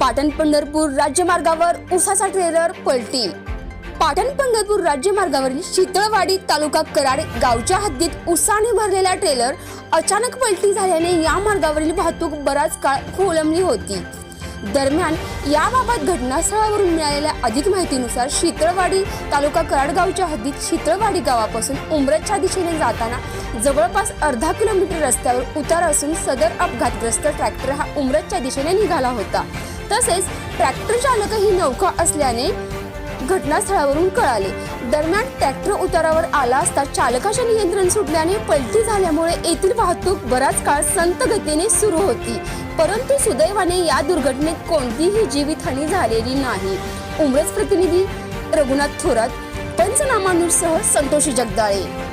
पाटण पंढरपूर राज्यमार्गावर उसाचा ट्रेलर पलटी. पाटण पंढरपूर राज्यमार्गावरील शीतळवाडी तालुका कराड गावच्या हद्दीत उसाने भरलेला ट्रेलर अचानक पलटी झाल्याने या मार्गावरील वाहतूक बराच काळ खोळंबली होती. दरम्यान याबाबत घटनास्थळावरून मिळालेल्या अधिक माहितीनुसार शीतळवाडी तालुका कराडगावच्या हद्दीत शीतळवाडी गावापासून उमरतच्या दिशेने जाताना जवळपास अर्धा किलोमीटर रस्त्यावर उतार असून सदर अपघातग्रस्त ट्रॅक्टर हा उमरतच्या दिशेने निघाला होता. तसेच ट्रॅक्टर चालक ही नौका असल्याने घटनास्थळावरून कळाले. दरम्यान ट्रॅक्टर उतारावर आला असता चालकाचे नियंत्रण सुटल्याने पलटी झाल्यामुळे येथील वाहतूक बराच काळ संत गतीने सुरू होती. परंतु सुदैवाने या दुर्घटनेत कोणतीही जीवितहानी झालेली नाही. उमरच प्रतिनिधी रघुनाथ थोरात पंचनामानुसह संतोषी जगदाळे.